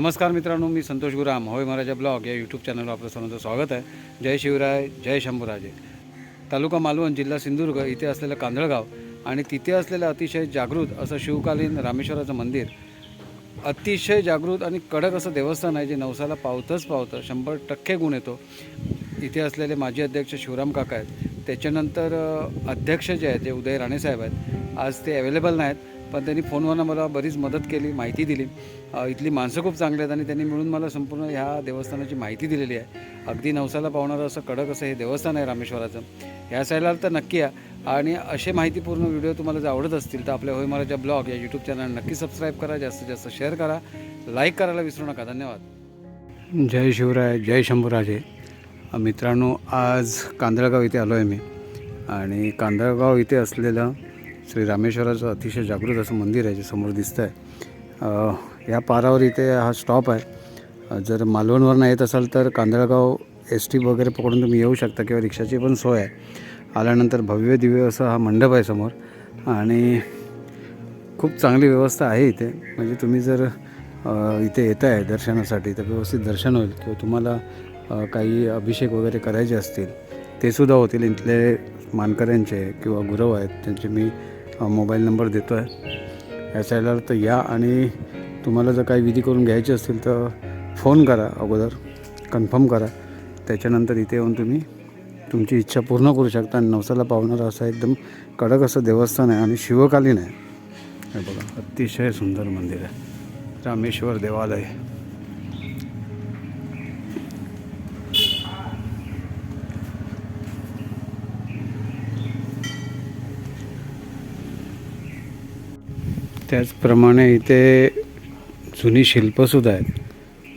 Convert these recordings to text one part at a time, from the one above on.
नमस्कार मित्रांनो मी संतोष गुराम. होय महाराजा ब्लॉग या यूट्यूब चॅनलवर आपलं सर्वांचं स्वागत आहे. जय शिवराय जय शंभूराजे. तालुका मालवण जिल्हा सिंधुदुर्ग इथे असलेलं कांदळगाव आणि तिथे असलेलं अतिशय जागृत असं शिवकालीन रामेश्वराचं मंदिर. अतिशय जागृत आणि कडक असं देवस्थान आहे जे नवसाला पावतंच पावतं शंभर टक्के गुण येतो. इथे असलेले माजी अध्यक्ष शिवराम काका आहेत. त्याच्यानंतर अध्यक्ष जे आहेत जे उदय राणेसाहेब आहेत आज ते अवेलेबल नाहीत. पण त्यांनी फोनवरनं मला बरीच मदत केली माहिती दिली. इथली माणसं खूप चांगली आहेत आणि त्यांनी मिळून मला संपूर्ण ह्या देवस्थानाची माहिती दिलेली आहे. अगदी नवसाला पावणारं असं कडक असं हे देवस्थान आहे रामेश्वराचं. ह्या साईडला तर नक्की या. आणि असे माहितीपूर्ण व्हिडिओ तुम्हाला जर आवडत असतील तर आपल्या होय महाराजा ब्लॉग या यूट्यूब चॅनल नक्की सबस्क्राईब करा जास्तीत जास्त शेअर करा. लाईक करायला विसरू नका. धन्यवाद. जय शिवराय जय शंभूराजे. मित्रांनो आज कांदळगाव इथे आलो आहे मी. आणि कांदळगाव इथे असलेलं श्री रामेश्वराचं अतिशय जागृत असं मंदिर आहे जे समोर दिसतं आहे या पारावर इथे हा स्टॉप आहे. जर मालवणवरनं येत असाल तर कांदळगाव एस टी वगैरे पकडून तुम्ही येऊ शकता किंवा रिक्षाची पण सोय आहे. आल्यानंतर भव्य दिव्य असं हा मंडप आहे समोर. आणि खूप चांगली व्यवस्था आहे इथे. म्हणजे तुम्ही जर इथे येत आहे दर्शनासाठी तर व्यवस्थित दर्शन होईल किंवा तुम्हाला काही अभिषेक वगैरे करायचे असतील ते सुद्धा होतील. इथले मानकऱ्यांचे किंवा गुरव आहेत त्यांचे मी मोबाईल नंबर देतो आहे. या साईडला तर या आणि तुम्हाला जर काही विधी करून घ्यायची असतील तर फोन करा अगोदर कन्फर्म करा. त्याच्यानंतर इथे येऊन तुम्ही तुमची इच्छा पूर्ण करू शकता. आणि नवसाला पावणारं असं एकदम कडक असं देवस्थान आहे आणि शिवकालीन आहे. हे बघा अतिशय सुंदर मंदिर आहे. रामेश्वर देवालय. त्याचप्रमाणे इथे जुनी शिल्पसुद्धा आहेत.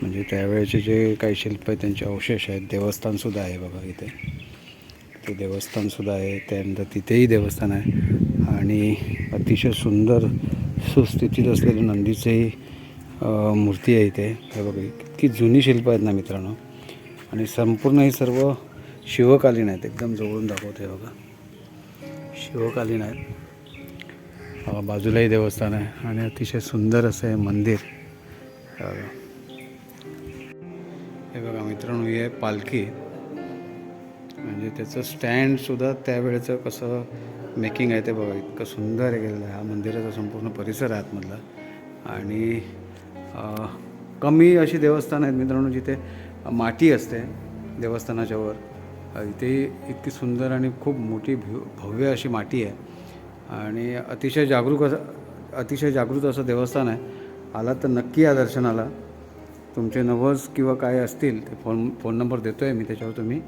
म्हणजे त्यावेळेचे जे काही शिल्प आहेत त्यांचे अवशेष आहेत. देवस्थानसुद्धा आहे बघा इथे. ते देवस्थानसुद्धा आहे. त्यानंतर तिथेही देवस्थान आहे. आणि अतिशय सुंदर सुस्थितीत असलेले नंदीचंही मूर्ती आहे इथे. हे बघा इतकी जुनी शिल्प आहेत ना मित्रांनो. आणि संपूर्ण हे सर्व शिवकालीन आहेत. एकदम जवळून दाखवते बघा. शिवकालीन आहेत. बाजूलाही देवस्थान आहे आणि अतिशय सुंदर असं हे मंदिर. हे बघा मित्रांनो ही आहे पालखी. म्हणजे त्याचं स्टँडसुद्धा त्यावेळेचं कसं मेकिंग आहे ते बघा इतकं सुंदर हे केलेलं आहे. हा मंदिराचा संपूर्ण परिसर आहे आतमधला. आणि कमी अशी देवस्थानं आहेत मित्रांनो जिथे माती असते देवस्थानाच्या वर. इथे इतकी सुंदर आणि खूप मोठी भव्य अशी माती आहे. आणि अतिशय जागरूक असं अतिशय जागृत असं देवस्थान आहे. आला तर नक्की या दर्शनाला. तुमचे नवस किंवा काय असतील ते फोन फोन नंबर देतो आहे मी त्याच्यावर तुम्ही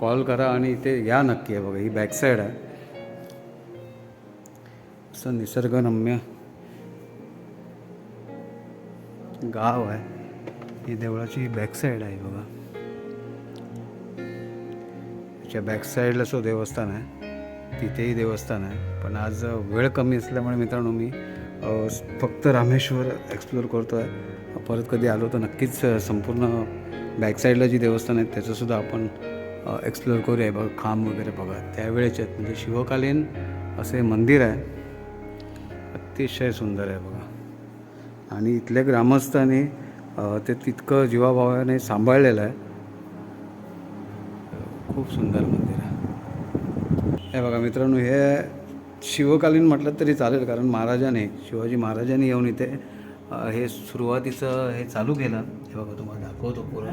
कॉल करा आणि इथे या नक्की आहे बघा ही बॅक साईड आहे. असं निसर्गरम्य गाव आहे. ही देवळाची बॅक साईड आहे बघा. त्याच्या बॅक साईडला सो देवस्थान आहे. तिथेही देवस्थान आहे. पण आज वेळ कमी असल्यामुळे मित्रांनो मी फक्त रामेश्वर एक्सप्लोअर करतो आहे परत कधी आलो तर नक्कीच संपूर्ण बॅकसाईडला जी देवस्थान आहेत त्याचंसुद्धा आपण एक्सप्लोअर करूया. बघा खांब वगैरे बघा. त्यावेळेचे आहेत. म्हणजे शिवकालीन असे मंदिर आहे. अतिशय सुंदर आहे बघा. आणि इथल्या ग्रामस्थांनी ते तितकं जीवाभावाने सांभाळलेलं आहे. खूप सुंदर मंदिर. हे बघा मित्रांनो हे शिवकालीन म्हटलं तरी चालेल कारण महाराजाने शिवाजी महाराजांनी येऊन इथे हे सुरुवातीचं हे चालू केलं. हे बघा तुम्हाला दाखवतो पूर्ण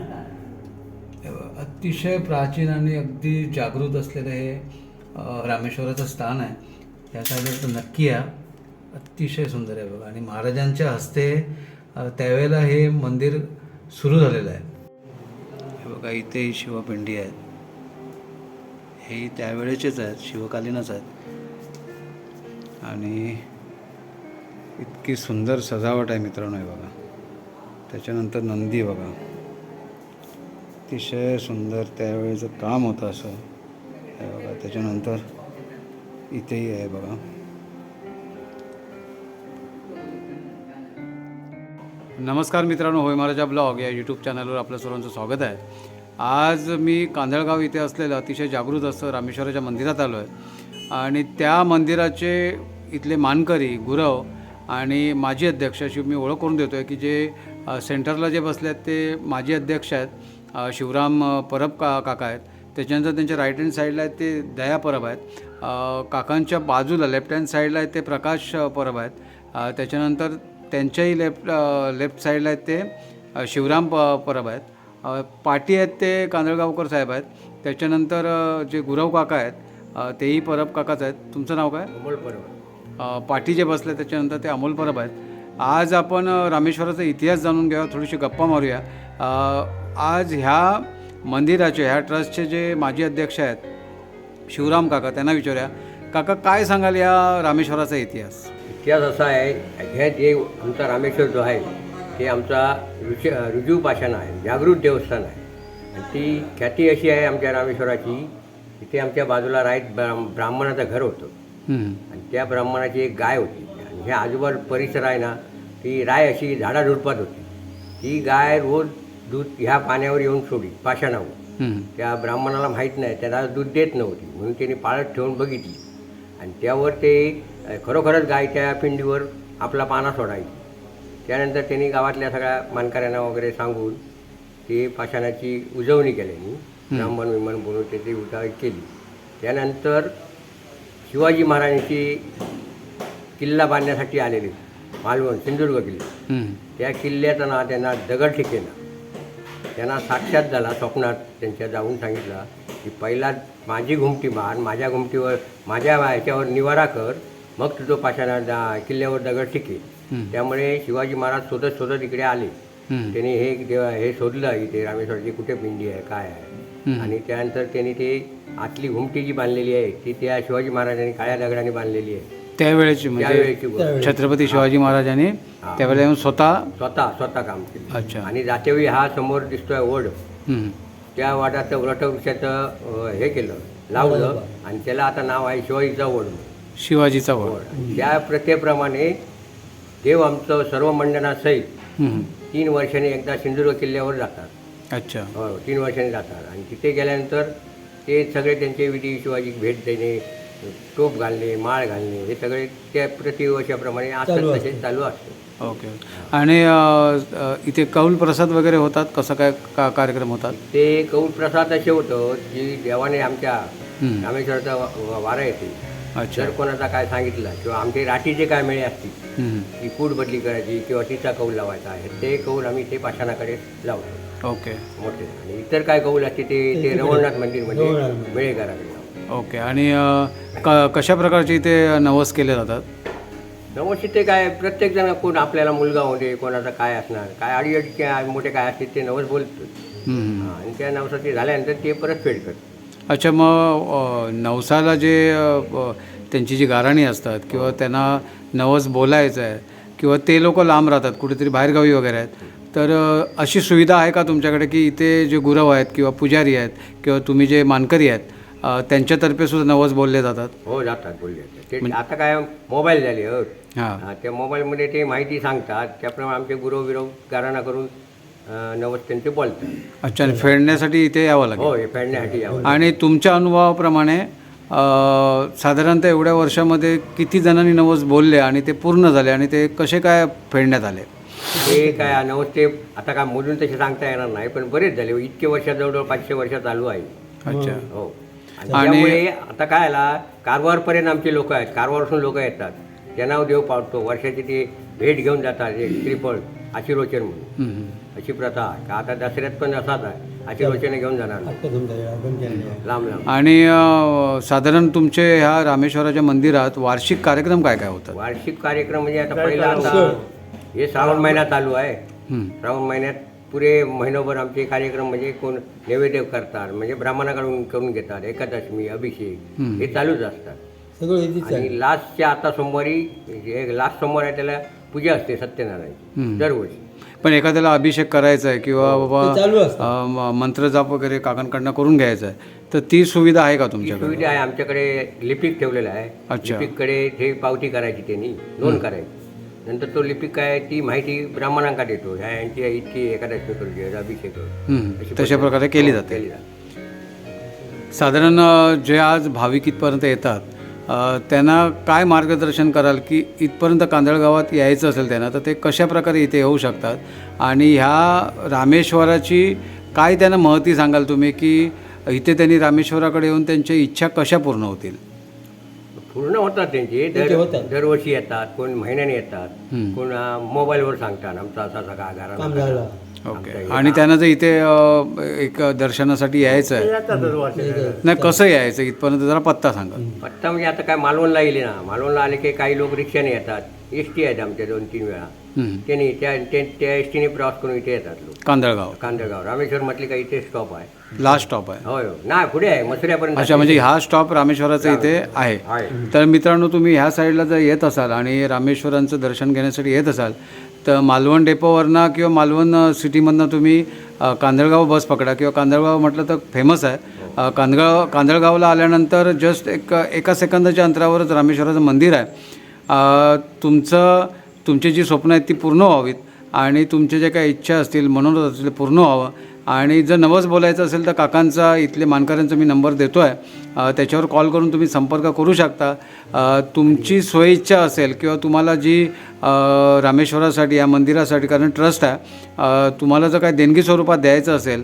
हे बघा, अतिशय प्राचीन आणि अगदी जागृत असलेलं हे रामेश्वराचं स्थान आहे. याचा अर्थ तर नक्की या. अतिशय सुंदर आहे बघा. आणि महाराजांच्या हस्ते त्यावेळेला हे मंदिर सुरू झालेलं आहे. हे बघा इथे ही शिवपिंडी आहेत. हे त्यावेळेचेच आहेत शिवकालीनच आहेत. आणि इतकी सुंदर सजावट आहे मित्रांनो हे बघा. त्याच्यानंतर नंदी बघा. अतिशय सुंदर त्यावेळेचं काम होतं असं. हे बघा त्याच्यानंतर इथेही आहे बघा. नमस्कार मित्रांनो होय महाराजा ब्लॉग या यूट्यूब चॅनलवर आपलं सर्वांचं स्वागत आहे. आज मी कांदळगाव इथे असलेलं अतिशय जागृत असं रामेश्वराच्या मंदिरात आलो आहे आणि त्या मंदिराचे इथले मानकरी गुरव आणि माजी अध्यक्ष अशी मी ओळख करून देतो आहे की जे सेंटरला जे बसले आहेत ते माजी अध्यक्ष आहेत. शिवराम परब का काका आहेत. त्याच्यानंतर त्यांच्या राईट हँड साईडला आहेत ते दया परब आहेत. काकांच्या बाजूला लेफ्ट हँड साईडला आहेत ते प्रकाश परब आहेत. त्याच्यानंतर त्यांच्याही लेफ्ट लेफ्ट साईडला आहेत ते शिवराम प परब आहेत. पाटी आहेत ते कांदळगावकर साहेब आहेत. त्याच्यानंतर जे गुरव काका आहेत तेही परब काकाच आहेत. तुमचं नाव काय? अमोल परब. पाटी जे बसले त्याच्यानंतर ते अमोल परब आहेत. आज आपण रामेश्वराचा इतिहास जाणून घ्या थोडीशी गप्पा मारूया. आज ह्या मंदिराचे ह्या ट्रस्टचे जे माजी अध्यक्ष आहेत शिवराम काका त्यांना विचारूया. काका काय सांगाल या रामेश्वराचा इतिहास? इतिहास असा आहे हे जे आमचा रामेश्वर जो आहे ते आमचा ऋष रुजू पाषाण आहे जागृत देवस्थान आहे. आणि ती ख्याती अशी आहे आमच्या रामेश्वराची तिथे आमच्या बाजूला राईत ब्राह्म ब्राह्मणाचं घर होतं. आणि त्या ब्राह्मणाची एक गाय होती. आणि ह्या आजूबाजू परिसर आहे ना ती राय अशी झाडाझुडपात होती. ती गाय रोज दूध ह्या पाण्यावर येऊन सोडी पाषाणावर. त्या ब्राह्मणाला माहीत नाही त्याला दूध देत नव्हती. म्हणून त्याने पाळत ठेवून बघितली. आणि त्यावर ते खरोखरच गाय त्या पिंडीवर आपला पाना सोडायची. त्यानंतर त्यांनी गावातल्या सगळ्या मानकऱ्यांना वगैरे सांगून ते पाषाणाची उजवणी केल्यानी ब्राह्मण विमान बोलून त्याची उजावी केली त्यानंतर शिवाजी महाराजांची किल्ला बांधण्यासाठी आलेले मालवण सिंधुदुर्ग किल्ला. त्या किल्ल्याचा ना त्यांना दगड केला त्यांना साक्षात झाला स्वप्नात त्यांच्या जाऊन सांगितलं की पहिला माझी घुमटी मार माझ्या घुमटीवर माझ्या ह्याच्यावर निवारा कर मग तुझं पाषाणा किल्ल्यावर दगड टिकेल. त्यामुळे शिवाजी महाराज शोधत शोधत इकडे आले. त्यांनी हे देवा- हे शोधलं इथे रामेश्वरची कुठे पिंडी आहे काय आहे. आणि त्यानंतर त्यांनी ते आतली घुमटी जी बांधलेली आहे ती त्या शिवाजी महाराजांनी काळ्या दगडाने बांधलेली आहे. त्यावेळेची म्हणजे. छत्रपती शिवाजी महाराजांनी. त्यावेळेला येऊन स्वतः स्वतः स्वतः काम केलं. अच्छा. आणि जातेवेळी हा समोर दिसतोय वड. हम्म. त्या वाटाचं वटवृक्षाचं अं, हे केलं लावलं आणि त्याला आता नाव आहे शिवाजीचा वड शिवाजीचा वड. वड त्या प्रथेप्रमाणे देव आमचं सर्व मंडळासहित. तीन वर्षांनी एकदा सिंधुदुर्ग किल्ल्यावर जातात. अच्छा. हो तीन वर्षांनी जातात. आणि तिथे गेल्यानंतर ते सगळे त्यांचे विधी शिवाजी भेट देणे टोप घालणे माळ घालणे हे सगळे त्या प्रतिवर्षाप्रमाणे असतात तसे चालू असते. ओके. आणि इथे कौल प्रसाद वगैरे होतात? कसं काय का कार्यक्रम होतात? ते कौल प्रसाद असे होतं की देवाने आमच्या. रामेश्वरचा वारा येते. अच्छा. जर कोणाचा काय सांगितलं किंवा आमचे राठीचे काय मेळे असतील हम्म. की कूड बदली करायची किंवा तिचा कौल लावायचा आहे ते कौल आम्ही ते पाषाणाकडे लावतो. ओके. मोठे. आणि इतर काय कौल असते ते ते रवळनाथ मंदिरमध्ये मेळेकराकडे लावतो. ओके. आणि अ, क कशा प्रकारचे इथे नवस केले जातात? नवशी ते काय प्रत्येक जण कोण आपल्याला मुलगा होते कोणाचा काय असणार काय अडीअडी काय मोठे काय असतील ते नवस बोलतो हम्म. आणि त्या नवसाचे झाल्यानंतर ते परत फेड करतो अच्छा मग नवसाला जे त्यांची जी गाराणी असतात किंवा त्यांना नवस बोलायचं आहे किंवा ते लोक लांब राहतात कुठेतरी बाहेरगावी वगैरे आहेत तर अशी सुविधा आहे का तुमच्याकडे की इथे जे गुरव आहेत किंवा पुजारी आहेत किंवा तुम्ही जे मानकरी आहेत त्यांच्यातर्फे सुद्धा नवस बोलले जातात? हो जातात बोलले ते आता काय मोबाईल झाले हो. हां. हा, त्या मोबाईलमध्ये ते माहिती सांगतात. त्याप्रमाणे आमचे गुरव विरव गाराणा करून नवस त्यांचे बोलतात. अच्छा आणि फेडण्यासाठी इथे यावं लागेल. हो हे फेडण्यासाठी यावं आणि तुमच्या अनुभवाप्रमाणे अ, साधारणतः एवढ्या वर्षामध्ये किती जणांनी नवस बोलले आणि ते पूर्ण झाले आणि ते कसे काय फेडण्यात आले? ते काय नवस ते आता काय मोजून तसे सांगता येणार नाही पण बरेच झाले. इतके वर्षात जवळजवळ पाचशे वर्ष चालू आहे. अच्छा. हो. आणि त्यामुळे आता काय आला कारवारपर्यंत आमचे लोक आहेत. कारवारपासून लोक येतात. त्यांना देव पावतो वर्षाची ते भेट घेऊन जातात एक श्रीफळ आशीर्वचन म्हणून. हम्म. अशी प्रथा आहे. का आता दसऱ्यात पण असाच आहे. आशीर्वचन घेऊन जाणार लांब लांब. आणि अ, साधारण तुमचे ह्या रामेश्वराच्या मंदिरात वार्षिक कार्यक्रम काय काय होतात? वार्षिक कार्यक्रम म्हणजे आता पहिला आता हे श्रावण महिना चालू आहे. श्रावण महिन्यात पुरे महिनोभर आमचे कार्यक्रम म्हणजे कोण नैवेद्य करतात म्हणजे ब्राह्मणाकडून करून घेतात एकादशमी अभिषेक. हे चालूच असतात. आणि लास्टच्या आता सोमवारी जे लास्ट सोमवार आहे त्याला पूजा असते सत्यनारायण हम्म. दरवर्षी. पण एखाद्याला अभिषेक करायचा आहे किंवा ते बाबा मंत्रजाप वगैरे काकांकडनं करून घ्यायचा आहे तर ती सुविधा आहे का ही तुमच्याकडे? सुविधा आहे. आमच्याकडे लिपिक ठेवलेला आहे. अच्छा. लिपिककडे ते पावती करायची त्यांनी नोंद करायची. नंतर तो लिपिक काय ती माहिती ब्राह्मणांकडे देतो. ह्या यांची इतकी एकादशी अभिषेक करू. अशी तशा प्रकारे केली हो, जाते केली जाते. साधारण जे आज भाविक इथपर्यंत येतात त्यांना काय मार्गदर्शन कराल की इथपर्यंत कांदळगावात यायचं असेल त्यांना तर ते कशा प्रकारे इथे येऊ शकतात? आणि ह्या रामेश्वराची काय त्यांना महती सांगाल तुम्ही की इथे त्यांनी रामेश्वराकडे येऊन त्यांच्या इच्छा कशा पूर्ण होतील? पूर्ण होतात त्यांचे. दर दरवर्षी येतात कोण महिन्याने येतात. कोण मोबाईलवर सांगतात आमचा असा सगळा गारा ओके. आणि त्यांना जर इथे अ, एक दर्शनासाठी यायचं आहे. नाही कसं यायचं? इथपर्यंत जरा पत्ता सांगा. पत्ता म्हणजे आता काय मालवणला येईल ना. मालवणला आले की काही लोक रिक्षाने येतात. एस टी आहेत आमच्या दोन तीन वेळा. त्यांनी त्या ते- त्या एस टीने प्रवास करून इथे येतात लोक. कांदळगाव. कांदळगाव. रामेश्वर म्हटले का इथे स्टॉप आहे. लास्ट स्टॉप आहे. होय हो नाही पुढे आहे. मसुऱ्यापर्यंत अच्छा म्हणजे हा स्टॉप रामेश्वराचा इथे आहे. आहे. तर मित्रांनो तुम्ही ह्या साईडला जर येत असाल आणि रामेश्वरांचं दर्शन घेण्यासाठी येत असाल तर मालवण डेपोवरनं किंवा मालवण सिटीमधनं तुम्ही कांदळगाव बस पकडा. किंवा कांदळगाव म्हटलं तर फेमस आहे. कांदळगाव कांदळगावला आल्यानंतर जस्ट एक एका सेकंदाच्या अंतरावरच रामेश्वराचं मंदिर आहे. तुमचं तुमची जी स्वप्न आहेत ती पूर्ण व्हावीत आणि तुमचे जे काही इच्छा असतील मनोरथ असतील पूर्ण व्हावं. आणि जर नवस बोलायचं असेल तर काकांचा इथले मानकऱ्यांचा मी नंबर देतो आहे त्याच्यावर कॉल करून तुम्ही संपर्क करू शकता. तुमची स्वइच्छा असेल किंवा तुम्हाला जी रामेश्वरासाठी या मंदिरासाठी कारण ट्रस्ट आहे तुम्हाला जर काय देणगी स्वरूपात द्यायचं असेल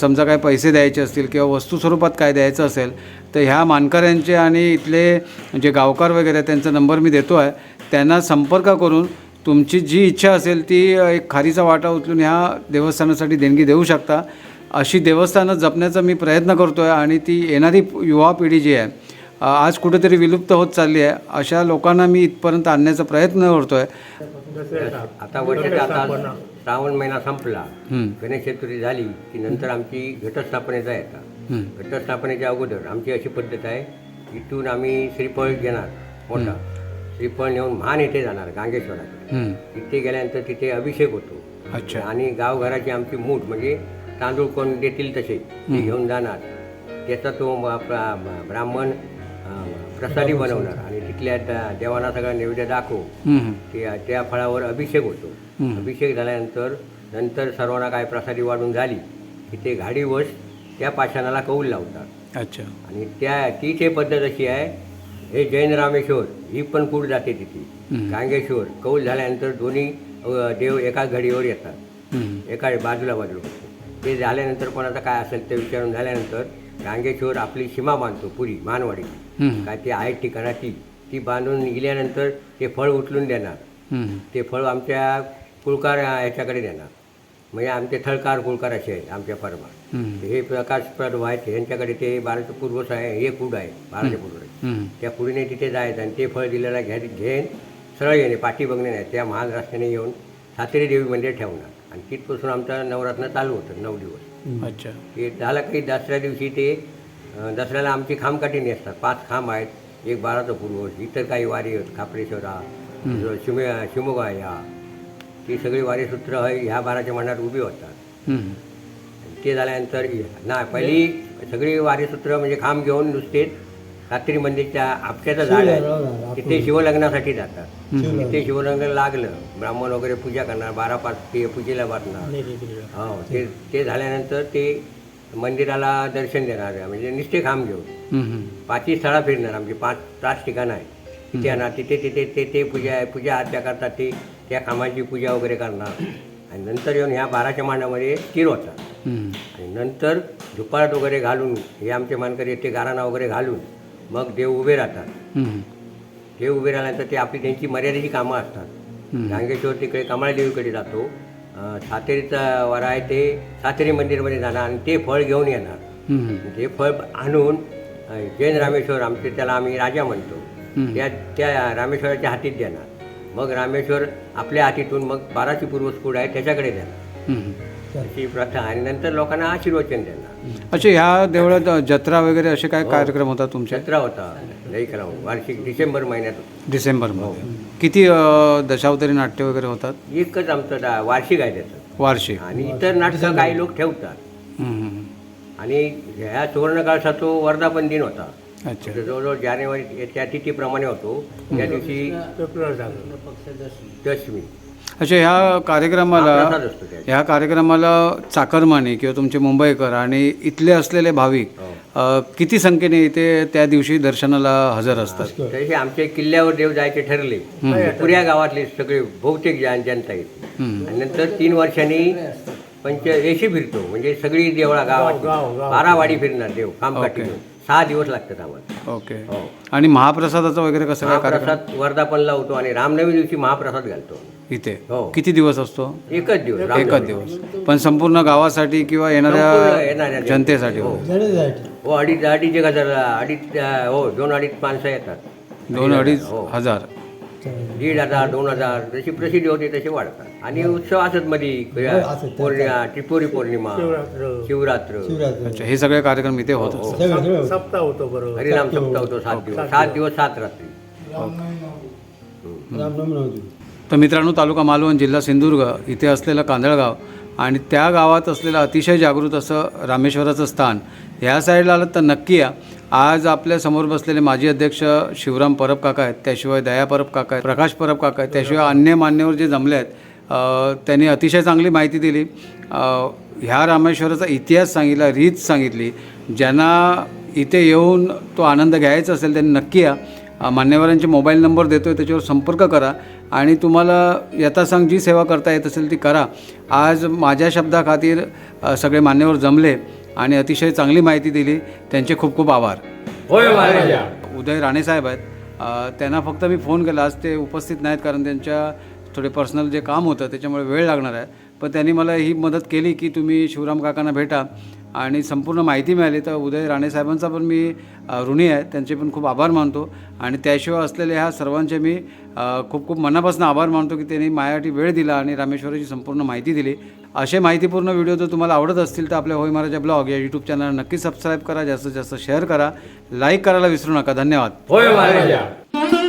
समजा काय पैसे द्यायचे असतील किंवा वस्तू स्वरूपात काय द्यायचं असेल तर ह्या मानकऱ्यांचे आणि इथले जे गावकार वगैरे त्यांचा नंबर मी देतो आहे त्यांना संपर्क करून तुमची जी इच्छा असेल ती एक खारीचा वाटा उचलून ह्या देवस्थानासाठी देणगी देऊ शकता. अशी देवस्थानं जपण्याचा मी प्रयत्न करतो आहे आणि ती येणारी युवा पिढी जी आहे आज कुठेतरी विलुप्त होत चालली आहे. अशा लोकांना मी इथपर्यंत आणण्याचा प्रयत्न करतो आहे आता वर्षाचा आता श्रावण महिना संपला. गणेश चतुर्थी झाली की नंतर आमची घटस्थापनेचा येतात घटस्थापनेच्या अगोदर आमची अशी पद्धत आहे इथून आम्ही श्रीफळ घेणार मोठा. श्रीफळ नेऊन महान येथे जाणार गांगेश्वराकडे हं. तिथे गेल्यानंतर तिथे अभिषेक होतो. अच्छा. आणि गावघराची आमची मूठ म्हणजे तांदूळ कोण देतील तसे ते घेऊन जाणार. त्याचा तो आपला ब्राह्मण प्रसादी बनवणार. आणि तिथल्या देवाला सगळा नैवेद्य दाखवू. त्या फळावर अभिषेक होतो. अभिषेक झाल्यानंतर नंतर सर्वांना काय प्रसादी वाढून झाली की ते घाडीवश त्या पाषाणाला कौल लावतात. अच्छा. आणि त्या तीच हे पद्धत अशी आहे हे जैन रामेश्वर ही पण कूड जाते तिथे. गांगेश्वर कौल झाल्यानंतर दोन्ही देव एकाच घडीवर येतात. एका बाजूला बाजूला ते झाल्यानंतर कोणाचं काय असेल ते विचारून झाल्यानंतर गांगेश्वर आपली सीमा बांधतो पुरी मानवाडी. काय ते आहे ठिकाणाची ती. बांधून गेल्यानंतर ते फळ उचलून देणार. ते फळ आमच्या कुळकार ह्याच्याकडे देणार. म्हणजे आमचे थळकार कुळकार असे आहेत आमच्या परमात हं, प्रकाश प्रभू आहेत यांच्याकडे ते बाराचं पूर्वज आहे हे कूड आहे बाराच्या पूर्वज हं, त्या कुडीने तिथे जायचं आणि ते फळ दिलेला घ्या घेऊन सरळ येणे पाठी बघणे नाही त्या महान रस्त्याने येऊन सातेरी देवी मंदिर ठेवणार. आणि तिथपासून आमचं नवरात्र चालू होतं नऊ दिवस. अच्छा. ते झालं काही दसऱ्या दिवशी ते दसऱ्याला आमची खामकाठी नेसतात. पाच खांब आहेत एक बाराचं पूर्वज इतर काही वारी आहेत खापरेश्वरा शिमे शिमोगा या. ती सगळी वारीसूत्र ह्या बाराच्या मंडळात उभी होतात. ते झाल्यानंतर ना पहिली सगळी वारीसूत्र म्हणजे खांब घेऊन नुसतेच रात्री मंदिरच्या आपट्याचं झाड आहे. तिथे शिवलग्नासाठी जातात. तिथे शिवलग्न लागलं. ब्राह्मण वगैरे पूजा करणार बारा पाच ते पूजेला बसणार. हो ते ते झाल्यानंतर ते मंदिराला दर्शन देणार आहे. म्हणजे निष्ठे खांब घेऊन. हं, हं, पाचही स्थळं फिरणार आमची पाच पाच ठिकाणं आहे तिथे येणार तिथे तिथे ते ते पूजा आहे पूजा आरत्या करतात ते त्या कामाची पूजा वगैरे करणार. आणि नंतर येऊन ह्या बाराच्या होतात. हं, आणि नंतर धुपाळत वगैरे घालून हे आमचे मानकरी ते गाराणा वगैरे घालून मग देव उभे राहतात. देव उभे राहिल्यानंतर ते आपली त्यांची मर्यादेची कामं असतात. गांगेश्वर तिकडे कमळादेवीकडे जातो. अं, सातेरीचा वारा आहे ते सातेरी मंदिरमध्ये जाणार आणि ते फळ घेऊन येणार. ते फळ आणून जैन रामेश्वर आमचे त्याला आम्ही राजा म्हणतो. त्या त्या रामेश्वराच्या हातीत देणार. मग रामेश्वर आपल्या हातीतून मग बाराची पूर्वस्फूड आहे त्याच्याकडे देणार हं, हं. प्रथा आणि नंतर लोकांना आशीर्वचन देणार. अच्छा ह्या देवळात जत्रा वगैरे असे काय कार्यक्रम होतात तुमचे? जत्रा होता. लईकराव वार्षिक डिसेंबर महिन्यात होता. डिसेंबरमध्ये किती दशावतारी नाट्य वगैरे होतात? एकच आमचं वार्षिक आहे त्याचं. वार्षिक. आणि इतर नाटकं काही लोक ठेवतात. हं, हं, आणि ह्या सुवर्णकाळचा तो वर्धापन दिन होता. हं. अच्छा. जवळजवळ जानेवारी त्या तिथीप्रमाणे होतो. त्या दिवशी दशमी. अच्छा ह्या कार्यक्रमाला प्रसाद असतो त्या ह्या कार्यक्रमाला चाकरमाने किंवा तुमचे मुंबईकर आणि इथले असलेले भाविक हो. अ, किती संख्येने इथे त्या दिवशी दर्शनाला हजर असतात? तसे आमचे किल्ल्यावर देव जायचे ठरले. पुऱ्या गावातले सगळे बहुतेक जन जनता येते. हम्म. आणि नंतर तीन वर्षांनी पंच एशी फिरतो. म्हणजे सगळी देवळा गावाची बारा वाडी फिरणार देव कामकाठी ओके. घेऊन. सहा दिवस लागतात आम्हाला. ओके. हो. आणि महाप्रसादाचा वगैरे कसं काय कार्यक्रम? महाप्रसाद वर्धापन लावतो आणि रामनवमी दिवशी महाप्रसाद घालतो. इथे? हो. किती दिवस असतो? एकच दिवस एकच रामनवमी. दिवस. पण संपूर्ण गावासाठी किंवा संपूर्ण येणाऱ्या येणाऱ्या जनतेसाठी हो. हो अडीच अडीच एक हजार अडीच अं, हो दोन अडीच माणसं येतात. दोन अडीच हो. हजार. दीड हजार दोन हजार जशी प्रसिद्धी होते तसे वाढतात. आणि उत्सव असत मध्ये पौर्णिमा टिपोरी पौर्णिमा शिवरात्र. अच्छा हे सगळे कार्यक्रम इथे होत असतात. सप्ताह होतो बरोबर. हरिनाम सप्ताह होतो. सात दिवस सात दिवस सात रात्री. तर मित्रांनो तालुका मालवण जिल्हा सिंधुदुर्ग इथे असलेलं कांदळगाव आणि त्या गावात असलेलं अतिशय जागृत असं रामेश्वराचं स्थान ह्या साईडला आलं तर नक्की या. आज आपल्यासमोर बसलेले माजी अध्यक्ष शिवराम परब काका आहेत. त्याशिवाय दया परब काका आहेत प्रकाश परब काका आहेत. त्याशिवाय अन्य मान्यवर जे जमले आहेत त्यांनी अतिशय चांगली माहिती दिली. ह्या रामेश्वराचा इतिहास सांगितला रीत सांगितली. ज्यांना इथे येऊन तो आनंद घ्यायचा असेल त्यांनी नक्की या. मान्यवरांचे मोबाईल नंबर देतो आहे त्याच्यावर संपर्क करा. आणि तुम्हाला यथासांग जी सेवा करता येत असेल ती करा. आज माझ्या शब्दाखातीर सगळे मान्यवर जमले आणि अतिशय चांगली माहिती दिली. त्यांचे खूप खूप आभार. होय उदय राणेसाहेब आहेत. अ, त्यांना फक्त मी फोन केला आज ते उपस्थित नाहीत कारण त्यांच्या थोडे पर्सनल जे काम होतं त्याच्यामुळे वेळ लागणार आहे. पण त्यांनी मला ही मदत केली की तुम्ही शिवराम काकांना भेटा आणि संपूर्ण माहिती मिळाली. तर उदय राणेसाहेबांचा पण मी ऋणी आहे. त्यांचे पण खूप आभार मानतो. आणि त्याशिवाय असलेले ह्या सर्वांचे मी खूप खूप मनापासून आभार मानतो की त्यांनी माझ्यासाठी वेळ दिला आणि रामेश्वराची संपूर्ण माहिती दिली. असे माहितीपूर्ण व्हिडिओ जर तुम्हाला आवडत असतील तर आपल्या होय महाराजा ब्लॉग या यूट्यूब चॅनल नक्की सबस्क्राईब करा. जास्तीत जास्त शेअर करा. लाईक करायला विसरू नका. धन्यवाद. होय महाराजा.